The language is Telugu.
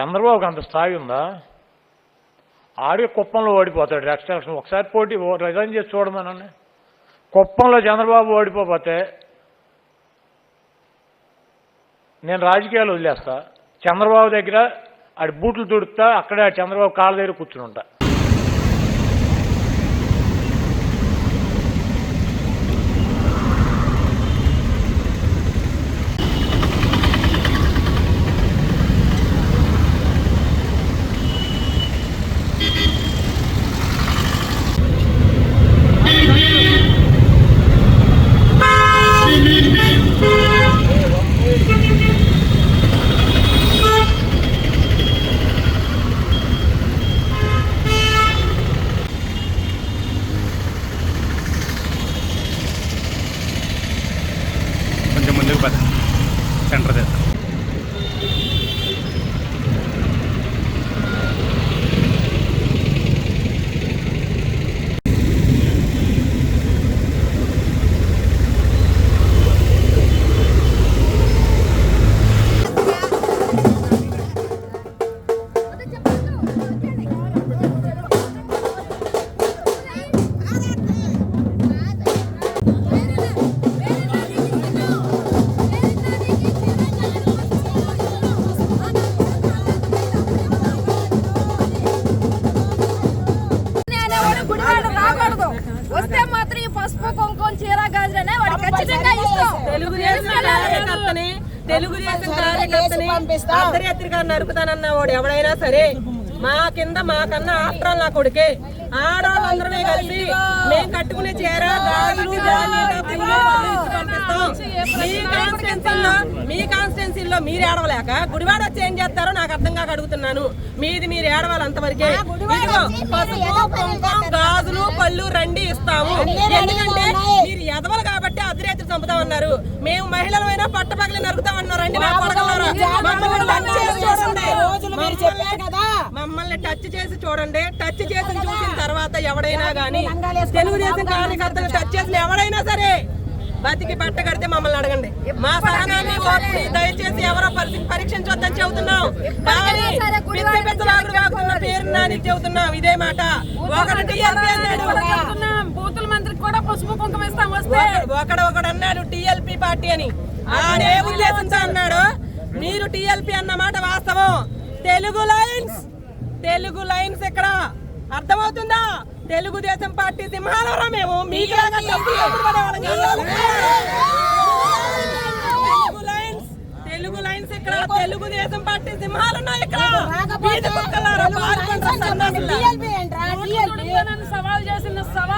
చంద్రబాబుకి అంత స్థాయి ఉందా? ఆడికి కుప్పంలో ఓడిపోతాడు. నెక్స్ట్ ఎలక్షన్ ఒకసారి పోటీ ఓ- రిజైన్ చేసి చూడమనండి కుప్పంలో చంద్రబాబు ఓడిపోతే నేను రాజకీయాలు వదిలేస్తా. చంద్రబాబు దగ్గర ఆడి బూట్లు తుడుతా అక్కడే ఆ చంద్రబాబు కాళ్ళ దగ్గర కూర్చుని ఉంటా. కొంచెం సెంటర్ చేస్తాం పసుపు కుంకుమ చీర గాజులనే వాడు ఖచ్చితంగా ఇస్తాం తెలుగుదేశం కార్యకర్తని తెలుగుదేశం కార్యకర్తని అర్ధరాత్రిగా నరుకుతానన్న వాడు ఎవడైనా సరే మా కింద మా కన్నా ఆఫ్టర్ నా కొడుకే. ఆడవాళ్ళందరమే కలిసి మేము కట్టుకునే చీర గాజులు మీ కాన్స్టిట్యున్సీలో కాన్స్టిట్యున్సీలో మీరు ఏడవలేక గుడివాడ వచ్చి ఏం చేస్తారో నాకు అర్థం కాక అడుగుతున్నాను. మీది మీరు ఏడవాలి అంతవరకే. గాజులు పళ్ళు రండి ఇస్తాము. ఎందుకంటే మీరు ఎదవలు కాబట్టి అర్ధరాత్రి చంపుతామన్నారు. మేము మహిళలమైనా పట్టపగలి నరుకుతామన్నారు. రండి మా కొడకలారా. మమ్మల్ని టచ్ చేసి చూడండి. మమ్మల్ని టచ్ చేసి చూడండి. టచ్ చేసి చూసిన తర్వాత ఎవడైనా గానీ తెలుగుదేశం కార్యకర్తలు టచ్ చేసిన ఎవడైనా సరే బతికి పట్ట కడితే మమ్మల్ని అడగండి. మా సహనాన్ని ఓర్పుని దయచేసి ఎవరో పరి- పరీక్షించొద్దని చెబుతున్నాం. కానీ పిచ్చి పిచ్చలాగుడు కాకుండా పేరు నాని చెబుతున్నాం. ఇదే మాట. ఒకటి బూతుల మంత్రికి కూడా పసుపు కుంకుమ ఇస్తాం వస్తే. ఒకడు- ఒకడు అన్నాడు టిఎల్పి పార్టీ అని. ఆడే ఉద్దేశంతో అన్నాడు. మీరు టిఎల్పి అన్న మాట వాస్తవం. తెలుగు లైన్స్ తెలుగు లైన్స్ ఇక్కడ అర్థమవుతుందా? తెలుగుదేశం పార్టీ సింహాలరా మేము. తెలుగు లైన్స్ తెలుగు లైన్స్ ఇక్కడ తెలుగుదేశం పార్టీ సింహాలు ఉన్నాయి ఇక్కడ. సన్నాసులారా. నన్ను సవాల్